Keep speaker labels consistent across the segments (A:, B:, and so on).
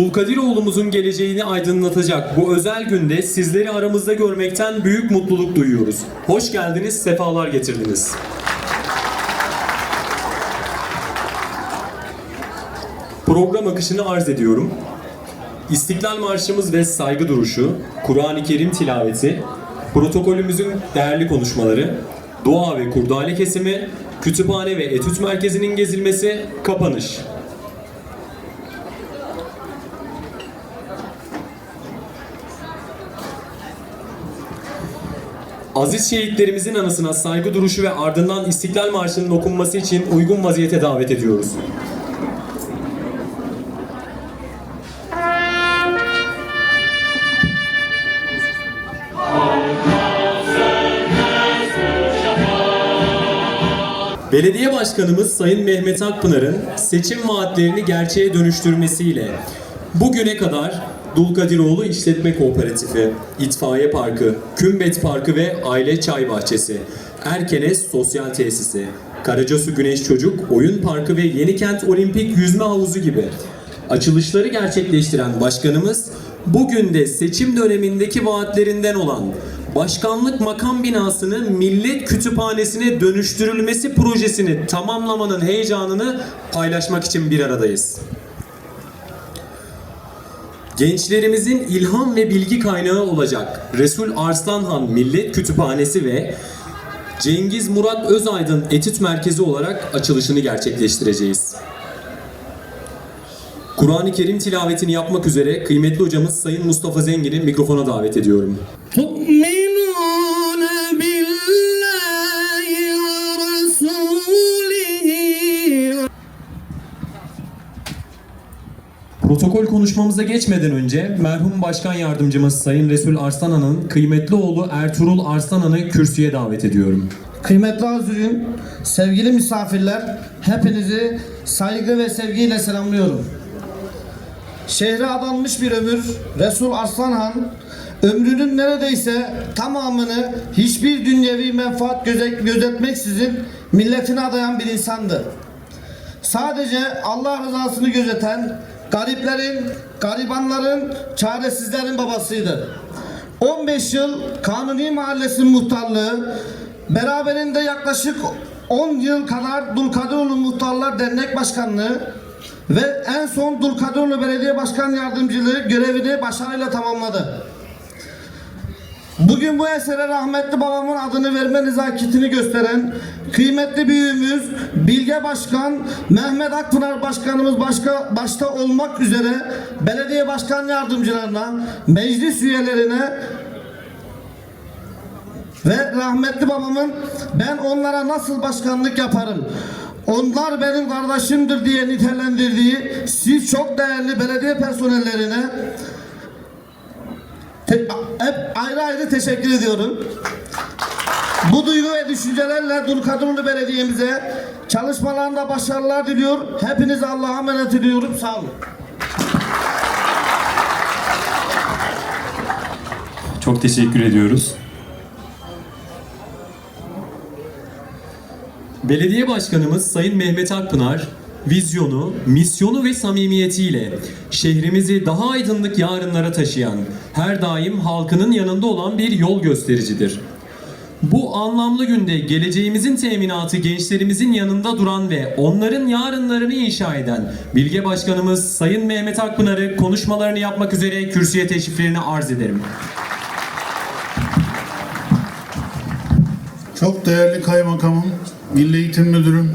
A: Dulkadiroğlu'muzun geleceğini aydınlatacak bu özel günde sizleri aramızda görmekten büyük mutluluk duyuyoruz. Hoş geldiniz, sefalar getirdiniz. Program akışını arz ediyorum. İstiklal Marşımız ve saygı duruşu, Kur'an-ı Kerim tilaveti, protokolümüzün değerli konuşmaları, dua ve kurdale kesimi, kütüphane ve etüt merkezinin gezilmesi, kapanış. Aziz şehitlerimizin anısına saygı duruşu ve ardından İstiklal Marşı'nın okunması için uygun vaziyete davet ediyoruz. Belediye Başkanımız Sayın Mehmet Akpınar'ın seçim vaatlerini gerçeğe dönüştürmesiyle bugüne kadar Dulkadiroğlu İşletme Kooperatifi, İtfaiye Parkı, Kümbet Parkı ve Aile Çay Bahçesi, Erkenes Sosyal Tesisi, Karacasu Güneş Çocuk Oyun Parkı ve Yenikent Olimpik Yüzme Havuzu gibi açılışları gerçekleştiren başkanımız bugün de seçim dönemindeki vaatlerinden olan başkanlık makam binasının millet kütüphanesine dönüştürülmesi projesini tamamlamanın heyecanını paylaşmak için bir aradayız. Gençlerimizin ilham ve bilgi kaynağı olacak Resul Arslanhan Millet Kütüphanesi ve Cengiz Murat Özaydın Etüt Merkezi olarak açılışını gerçekleştireceğiz. Kur'an-ı Kerim tilavetini yapmak üzere kıymetli hocamız Sayın Mustafa Zengin'i mikrofona davet ediyorum.
B: Mümin
A: Protokol konuşmamıza geçmeden önce merhum Başkan Yardımcımız Sayın Resul Arslanan'ın kıymetli oğlu Ertuğrul Arslanan'ı kürsüye davet ediyorum.
C: Kıymetli Hazirun, sevgili misafirler, hepinizi saygı ve sevgiyle selamlıyorum. Şehre adanmış bir ömür, Resul Arslanhan, ömrünün neredeyse tamamını hiçbir dünyevi menfaat göze- gözetmeksizin milletine adayan bir insandı. Sadece Allah rızasını gözeten, gariplerin, garibanların, çaresizlerin babasıydı. 15 yıl Kanuni Mahallesi'nin muhtarlığı, beraberinde yaklaşık 10 yıl kadar Dulkadiroğlu Muhtarlar Dernek Başkanlığı ve en son Dulkadiroğlu Belediye Başkan Yardımcılığı görevini başarıyla tamamladı. Bugün bu esere rahmetli babamın adını verme nezaketini gösteren kıymetli büyüğümüz Bilge Başkan Mehmet Akpınar Başkanımız başka başta olmak üzere belediye başkan yardımcılarına, meclis üyelerine ve rahmetli babamın ben onlara nasıl başkanlık yaparım? Onlar benim kardeşimdir diye nitelendirdiği siz çok değerli belediye personellerine hep ayrı ayrı teşekkür ediyorum. Bu duygu ve düşüncelerle Dulkadiroğlu Belediye'mize çalışmalarında başarılar diliyor. Hepinize Allah'a emanet ediyorum. Sağ olun.
A: Çok teşekkür ediyoruz. Belediye Başkanımız Sayın Mehmet Akpınar, vizyonu, misyonu ve samimiyetiyle şehrimizi daha aydınlık yarınlara taşıyan, her daim halkının yanında olan bir yol göstericidir. Bu anlamlı günde geleceğimizin teminatı gençlerimizin yanında duran ve onların yarınlarını inşa eden Bilge Başkanımız Sayın Mehmet Akpınar'ı konuşmalarını yapmak üzere kürsüye teşriflerini arz ederim.
D: Çok değerli kaymakamım, Milli Eğitim Müdürüm,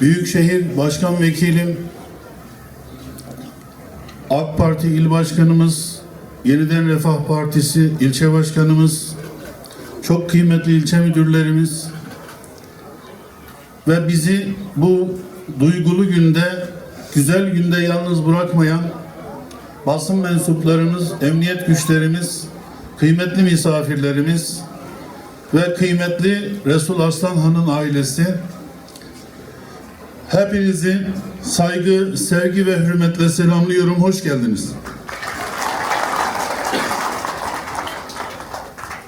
D: Büyükşehir Başkan Vekilim, AK Parti İl Başkanımız, Yeniden Refah Partisi ilçe başkanımız, çok kıymetli ilçe müdürlerimiz ve bizi bu duygulu günde, güzel günde yalnız bırakmayan basın mensuplarımız, emniyet güçlerimiz, kıymetli misafirlerimiz, ve kıymetli Resul Arslanhan'ın ailesi hepinizi saygı, sevgi ve hürmetle selamlıyorum. Hoş geldiniz.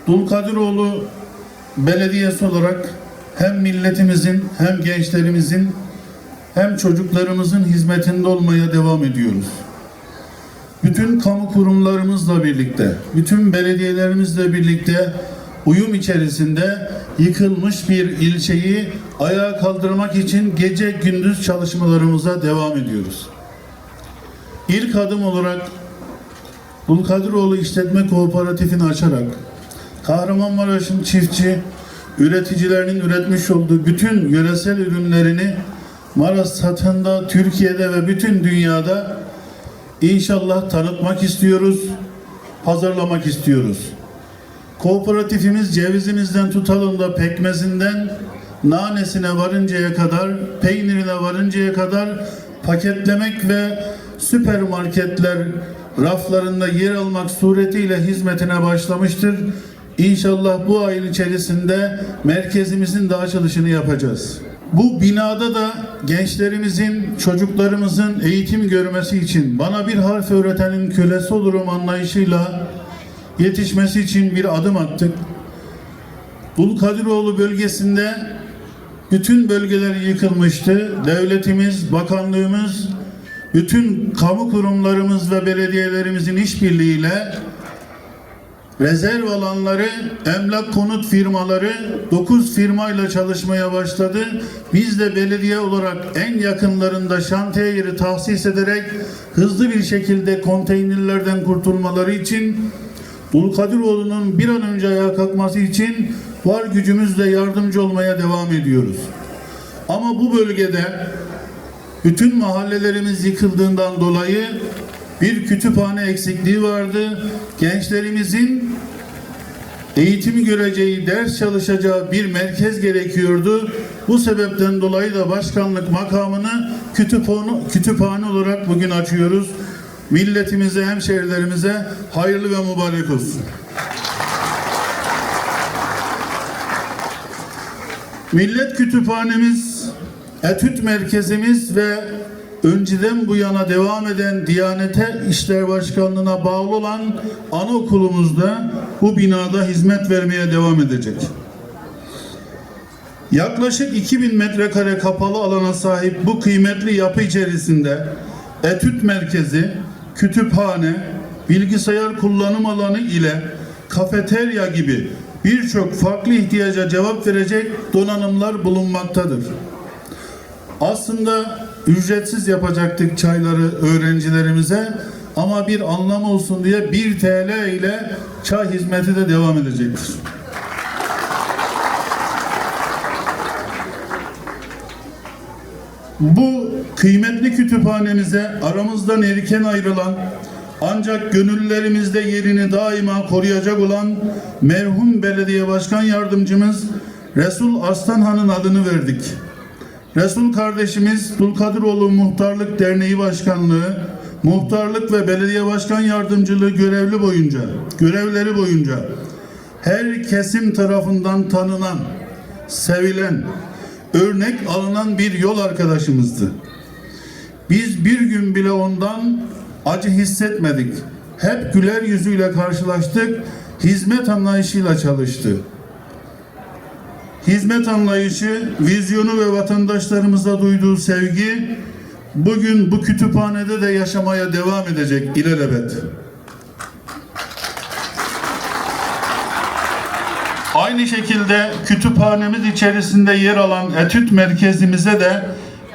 D: Dulkadiroğlu Belediyesi olarak hem milletimizin hem gençlerimizin hem çocuklarımızın hizmetinde olmaya devam ediyoruz. Bütün kamu kurumlarımızla birlikte, bütün belediyelerimizle birlikte uyum içerisinde yıkılmış bir ilçeyi ayağa kaldırmak için gece gündüz çalışmalarımıza devam ediyoruz. İlk adım olarak Dulkadiroğlu İşletme Kooperatifini açarak Kahramanmaraş'ın çiftçi üreticilerinin üretmiş olduğu bütün yöresel ürünlerini Maraş satında, Türkiye'de ve bütün dünyada inşallah tanıtmak istiyoruz, pazarlamak istiyoruz. Kooperatifimiz cevizimizden tutalım da pekmezinden nanesine varıncaya kadar, peynirine varıncaya kadar paketlemek ve süpermarketler raflarında yer almak suretiyle hizmetine başlamıştır. İnşallah bu ayın içerisinde merkezimizin de açılışını yapacağız. Bu binada da gençlerimizin, çocuklarımızın eğitim görmesi için bana bir harf öğretenin kölesi olurum anlayışıyla yetişmesi için bir adım attık. Dulkadiroğlu bölgesinde bütün bölgeler yıkılmıştı. Devletimiz, bakanlığımız, bütün kamu kurumlarımız ve belediyelerimizin işbirliğiyle rezerv alanları, emlak konut firmaları 9 firmayla çalışmaya başladı. Biz de belediye olarak en yakınlarında şantiye yeri tahsis ederek hızlı bir şekilde konteynerlerden kurtulmaları için Dulkadiroğlu'nun bir an önce ayağa kalkması için var gücümüzle yardımcı olmaya devam ediyoruz. Ama bu bölgede bütün mahallelerimiz yıkıldığından dolayı bir kütüphane eksikliği vardı. Gençlerimizin eğitim göreceği, ders çalışacağı bir merkez gerekiyordu. Bu sebepten dolayı da başkanlık makamını kütüphane, kütüphane olarak bugün açıyoruz. Milletimize, hemşehrilerimize hayırlı ve mübarek olsun. Millet Kütüphanemiz, etüt merkezimiz ve önceden bu yana devam eden Diyanete İşler Başkanlığı'na bağlı olan anaokulumuzda bu binada hizmet vermeye devam edecek. Yaklaşık 2000 metrekare kapalı alana sahip bu kıymetli yapı içerisinde etüt merkezi, kütüphane, bilgisayar kullanım alanı ile kafeterya gibi birçok farklı ihtiyaca cevap verecek donanımlar bulunmaktadır. Aslında ücretsiz yapacaktık çayları öğrencilerimize ama bir anlam olsun diye 1 TL ile çay hizmeti de devam edecektir. Bu kıymetli kütüphanemize aramızdan erken ayrılan ancak gönüllerimizde yerini daima koruyacak olan merhum belediye başkan yardımcımız Resul Arslanhan'ın adını verdik. Resul kardeşimiz Dulkadiroğlu Muhtarlık Derneği Başkanlığı, Muhtarlık ve Belediye Başkan Yardımcılığı görevli boyunca, görevleri boyunca her kesim tarafından tanınan, sevilen, örnek alınan bir yol arkadaşımızdı. Biz bir gün bile ondan acı hissetmedik. Hep güler yüzüyle karşılaştık, hizmet anlayışıyla çalıştı. Hizmet anlayışı, vizyonu ve vatandaşlarımıza duyduğu sevgi bugün bu kütüphanede de yaşamaya devam edecek ilelebet. Aynı şekilde kütüphanemiz içerisinde yer alan etüt merkezimize de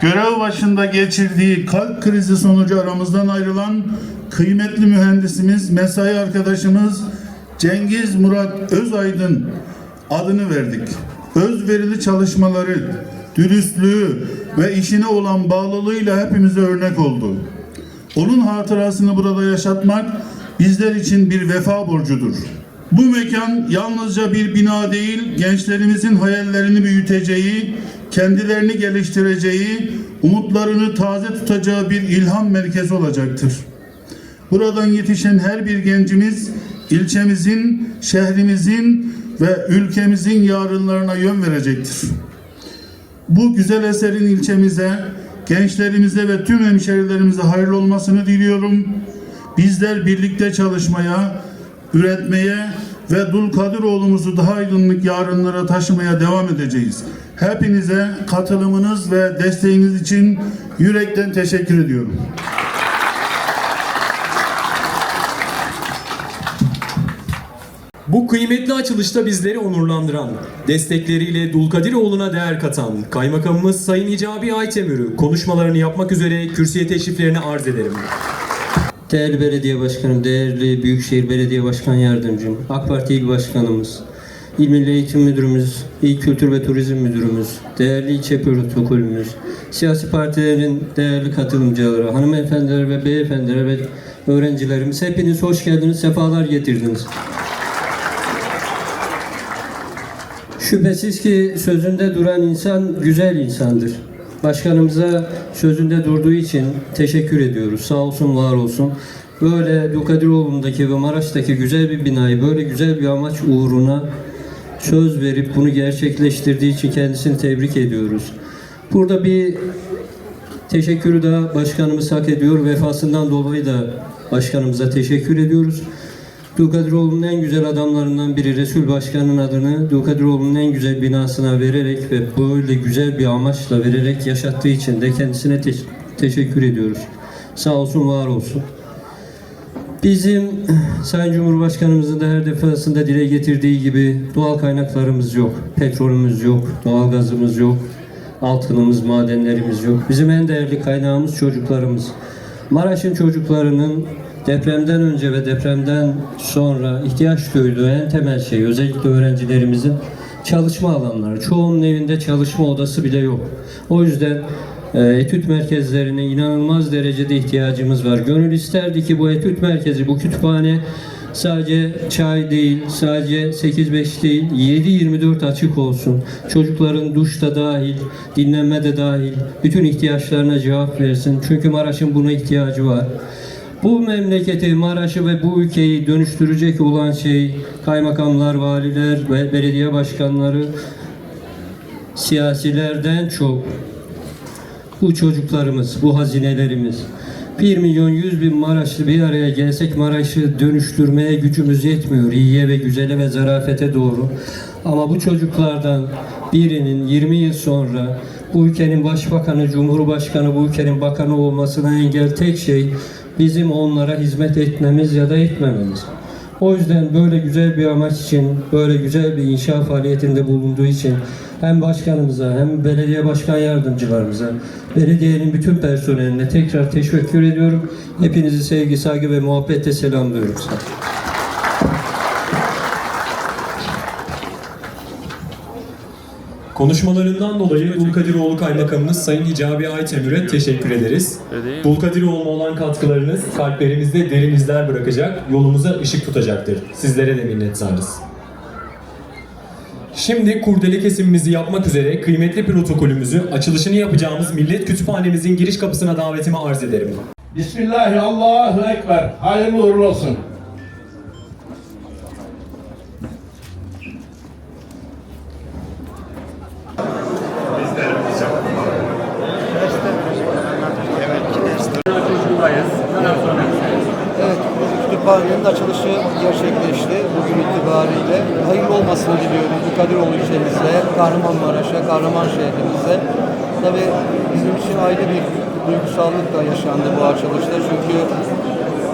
D: görev başında geçirdiği kalp krizi sonucu aramızdan ayrılan kıymetli mühendisimiz, mesai arkadaşımız Cengiz Murat Özaydın adını verdik. Özverili çalışmaları, dürüstlüğü ve işine olan bağlılığıyla hepimize örnek oldu. Onun hatırasını burada yaşatmak bizler için bir vefa borcudur. Bu mekan yalnızca bir bina değil, gençlerimizin hayallerini büyüteceği, kendilerini geliştireceği, umutlarını taze tutacağı bir ilham merkezi olacaktır. Buradan yetişen her bir gencimiz ilçemizin, şehrimizin ve ülkemizin yarınlarına yön verecektir. Bu güzel eserin ilçemize, gençlerimize ve tüm hemşerilerimize hayırlı olmasını diliyorum. Bizler birlikte çalışmaya, üretmeye ve Dulkadiroğlu'muzu daha aydınlık yarınlara taşımaya devam edeceğiz. Hepinize katılımınız ve desteğiniz için yürekten teşekkür ediyorum.
A: Bu kıymetli açılışta bizleri onurlandıran, destekleriyle Dulkadiroğlu'na değer katan Kaymakamımız Sayın Hicabi Aytemür'ü konuşmalarını yapmak üzere kürsüye teşriflerini arz ederim.
E: Değerli belediye başkanım, değerli Büyükşehir Belediye Başkan Yardımcım, AK Parti İl Başkanımız, İl Milli Eğitim Müdürümüz, İl Kültür ve Turizm Müdürümüz, değerli ilçe protokolümüz, siyasi partilerin değerli katılımcıları, hanımefendiler ve beyefendiler ve öğrencilerimiz hepiniz hoş geldiniz, sefalar getirdiniz. Şüphesiz ki sözünde duran insan güzel insandır. Başkanımıza sözünde durduğu için teşekkür ediyoruz. Sağ olsun, var olsun. Böyle Dulkadiroğlu'ndaki ve Maraş'taki güzel bir binayı böyle güzel bir amaç uğruna söz verip bunu gerçekleştirdiği için kendisini tebrik ediyoruz. Burada bir teşekkürü daha başkanımız hak ediyor. Vefasından dolayı da başkanımıza teşekkür ediyoruz. Dulkadiroğlu'nun en güzel adamlarından biri Resul Başkan'ın adını Dulkadiroğlu'nun en güzel binasına vererek ve böyle güzel bir amaçla vererek yaşattığı için de kendisine te- teşekkür ediyoruz. Sağ olsun, var olsun. Bizim Sayın Cumhurbaşkanımızın da her defasında dile getirdiği gibi doğal kaynaklarımız yok. Petrolümüz yok, doğalgazımız yok, altınımız, madenlerimiz yok. Bizim en değerli kaynağımız çocuklarımız. Maraş'ın çocuklarının depremden önce ve depremden sonra ihtiyaç duyduğu en temel şey özellikle öğrencilerimizin çalışma alanları. Çoğunun evinde çalışma odası bile yok. O yüzden e, etüt merkezlerine inanılmaz derecede ihtiyacımız var. Gönül isterdi ki bu etüt merkezi, bu kütüphane sadece çay değil, sadece 8-5 değil, 7-24 açık olsun. Çocukların duşta dahil, dinlenme de dahil, bütün ihtiyaçlarına cevap versin. Çünkü Maraş'ın buna ihtiyacı var. Bu memleketi, Maraş'ı ve bu ülkeyi dönüştürecek olan şey kaymakamlar, valiler ve belediye başkanları, siyasilerden çok bu çocuklarımız, bu hazinelerimiz. 1 milyon 100 bin Maraşlı bir araya gelsek Maraş'ı dönüştürmeye gücümüz yetmiyor. İyiye ve güzele ve zarafete doğru. Ama bu çocuklardan birinin 20 yıl sonra bu ülkenin başbakanı, cumhurbaşkanı, bu ülkenin bakanı olmasına engel tek şey bizim onlara hizmet etmemiz ya da etmememiz. O yüzden böyle güzel bir amaç için, böyle güzel bir inşa faaliyetinde bulunduğu için hem başkanımıza hem belediye başkan yardımcılarımıza, belediyenin bütün personeline tekrar teşekkür ediyorum. Hepinizi sevgi, saygı ve muhabbetle selamlıyorum. Sağ olun.
A: Konuşmalarından dolayı Dulkadiroğlu Kaymakamımız Sayın Hicabi Aytemür'e teşekkür ederiz. Dulkadiroğlu'na olan katkılarınız kalplerimizde derin izler bırakacak, yolumuza ışık tutacaktır. Sizlere de minnettarız. Şimdi kurdele kesimimizi yapmak üzere kıymetli protokolümüzü açılışını yapacağımız Millet Kütüphanemizin giriş kapısına davetimi arz ederim.
F: Bismillahi Allahu Ekber. Hayırlı uğurlu olsun.
G: Evet, kütüphanenin açılışı gerçekleşti bugün itibariyle. Hayırlı olmasını diliyoruz bu Kadiroğlu ilçemize, Kahramanmaraş'a, Kahramanşehir'imize. Tabii bizim için ayrı bir duygusallık da yaşandı bu açılışta. Çünkü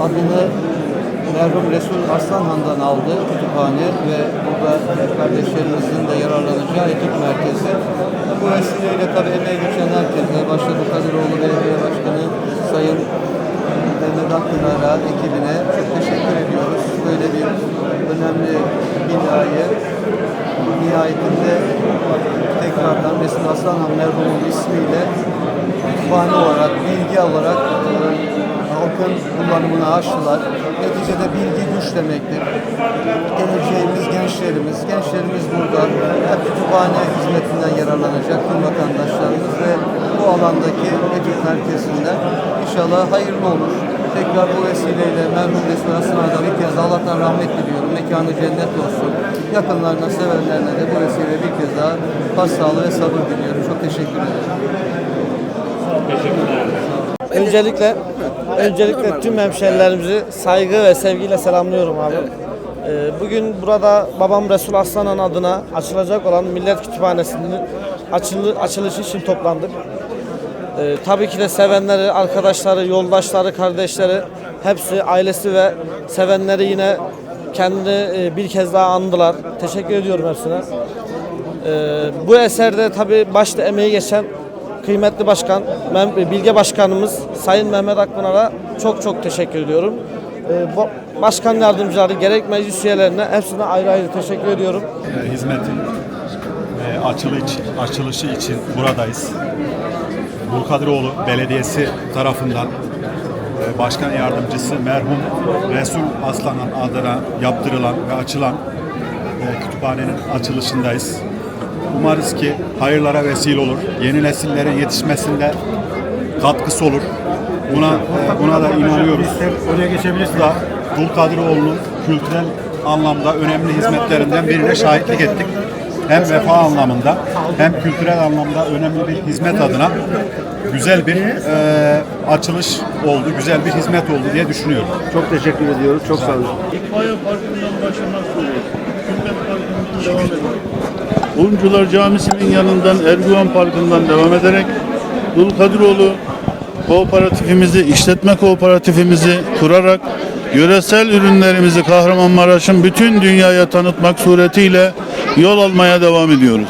G: adını merhum Resul Arslanhan'dan aldı kütüphane ve burada kardeşlerimizin de yararlanacağı etüt merkezi. Bu vesileyle tabii emeği geçen herkese, başta Kadiroğlu Belediye Başkanı Sayın Mehmet Akpınar'a, ekibine çok teşekkür ediyoruz. Böyle bir önemli binayı nihayetinde tekrardan Resul Aslanhan merhumun ismiyle kütüphane olarak, bilgi olarak e, halkın kullanımına açtılar. Neticede bilgi güç demektir. Geleceğimiz gençlerimiz, gençlerimiz burada hep kütüphane hizmetinden yararlanacak tüm vatandaşlarımız ve bu alandaki etüt merkezinden inşallah hayırlı olur. Tekrar bu vesileyle merhum Resul Aslan'a bir kez Allah'tan rahmet diliyorum. Mekanı cennet olsun. Yakınlarına, sevenlerine de bu vesileyle bir kez daha başsağlığı ve sabır diliyorum. Çok teşekkür ederim.
H: Öncelikle öncelikle tüm hemşerilerimizi saygı ve sevgiyle selamlıyorum abi.
C: Ee, Bugün burada babam Resul Aslan'ın adına açılacak olan Millet Kütüphanesi'nin açılı, açılışı için toplandık. Ee, tabii ki de sevenleri, arkadaşları, yoldaşları, kardeşleri hepsi ailesi ve sevenleri yine kendini e, bir kez daha andılar. Teşekkür ediyorum hepsine. Ee, bu eserde tabii başta emeği geçen kıymetli başkan, Bilge Başkanımız Sayın Mehmet Akpınar'a çok çok teşekkür ediyorum. Ee, başkan yardımcıları, gerek meclis üyelerine hepsine ayrı ayrı teşekkür ediyorum.
H: e, hizmetin e, açılış, açılışı için buradayız. Bulkadiroğlu Belediyesi tarafından e, Başkan Yardımcısı merhum Resul Aslan'ın adına yaptırılan ve açılan e, kütüphanenin açılışındayız. Umarız ki hayırlara vesile olur. Yeni nesillerin yetişmesinde katkısı olur. Buna e, buna da inanıyoruz. Oraya geçebiliriz da Dulkadiroğlu'nun kültürel anlamda önemli hizmetlerinden birine şahitlik ettik. Hem vefa anlamında hem kültürel anlamda önemli bir hizmet adına güzel bir e, açılış oldu, güzel bir hizmet oldu diye düşünüyorum.
I: Çok teşekkür ediyoruz. Çok sağ olun.
D: İtfaiye Parkı'ndan başlamak üzere. Hükümet Parkı'ndan devam ederek. Uncular Camisi'nin yanından Erguvan Parkı'ndan devam ederek Dulkadiroğlu kooperatifimizi, işletme kooperatifimizi kurarak yöresel ürünlerimizi Kahramanmaraş'ın bütün dünyaya tanıtmak suretiyle yol almaya devam ediyoruz.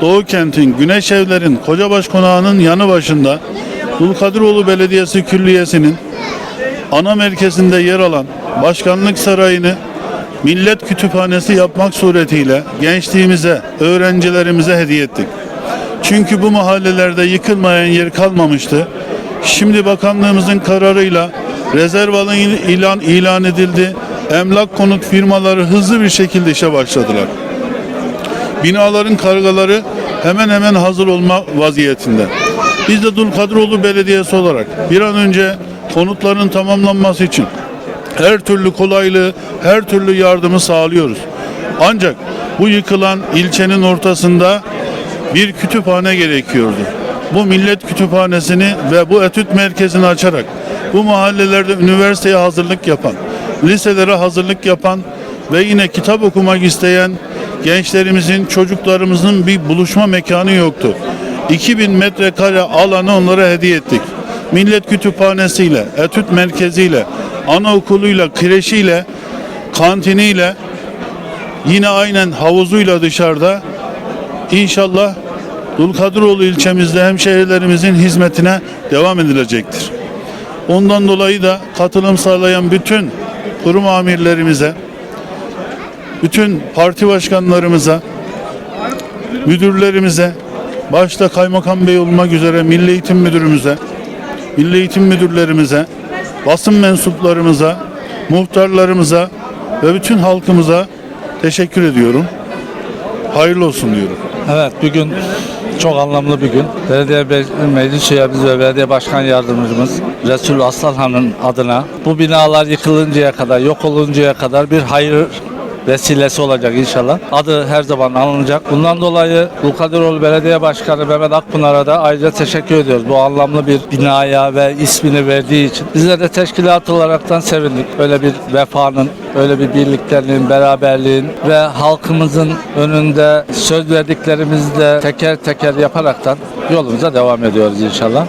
D: Doğu Kent'in, Güneş Evler'in, Kocabaş Konağı'nın yanı başında Dulkadiroğlu Belediyesi Külliyesi'nin ana merkezinde yer alan Başkanlık Sarayı'nı Millet Kütüphanesi yapmak suretiyle gençliğimize, öğrencilerimize hediye ettik. Çünkü bu mahallelerde yıkılmayan yer kalmamıştı. Şimdi bakanlığımızın kararıyla rezerv alan ilan, ilan edildi. Emlak konut firmaları hızlı bir şekilde işe başladılar. Binaların kargaları hemen hemen hazır olma vaziyetinde. Biz de Dulkadiroğlu Belediyesi olarak bir an önce konutların tamamlanması için her türlü kolaylığı, her türlü yardımı sağlıyoruz. Ancak bu yıkılan ilçenin ortasında bir kütüphane gerekiyordu. Bu millet kütüphanesini ve bu etüt merkezini açarak bu mahallelerde üniversiteye hazırlık yapan, liselere hazırlık yapan ve yine kitap okumak isteyen gençlerimizin, çocuklarımızın bir buluşma mekanı yoktu. 2000 metrekare alanı onlara hediye ettik. Millet Kütüphanesi'yle, etüt merkeziyle, anaokuluyla, kreşiyle, kantiniyle, yine aynen havuzuyla dışarıda inşallah Dulkadiroğlu ilçemizde hemşehrilerimizin hizmetine devam edilecektir. Ondan dolayı da katılım sağlayan bütün kurum amirlerimize, bütün parti başkanlarımıza, müdürlerimize, başta Kaymakam Bey olmak üzere Milli Eğitim Müdürümüze, Milli Eğitim Müdürlerimize, basın mensuplarımıza, muhtarlarımıza ve bütün halkımıza teşekkür ediyorum. Hayırlı olsun diyorum.
J: Evet bugün çok anlamlı bir gün. Belediye Be- Meclis Üyemiz ve Belediye Başkan Yardımcımız Resul Aslanhan'ın adına bu binalar yıkılıncaya kadar, yok oluncaya kadar bir hayır vesilesi olacak inşallah. Adı her zaman alınacak. Bundan dolayı Dulkadiroğlu Belediye Başkanı Mehmet Akpınar'a da ayrıca teşekkür ediyoruz. Bu anlamlı bir binaya ve ismini verdiği için. Bizler de teşkilat olaraktan sevindik. Öyle bir vefanın, öyle bir birliklerin, beraberliğin ve halkımızın önünde söz verdiklerimizi de teker teker yaparaktan yolumuza devam ediyoruz inşallah.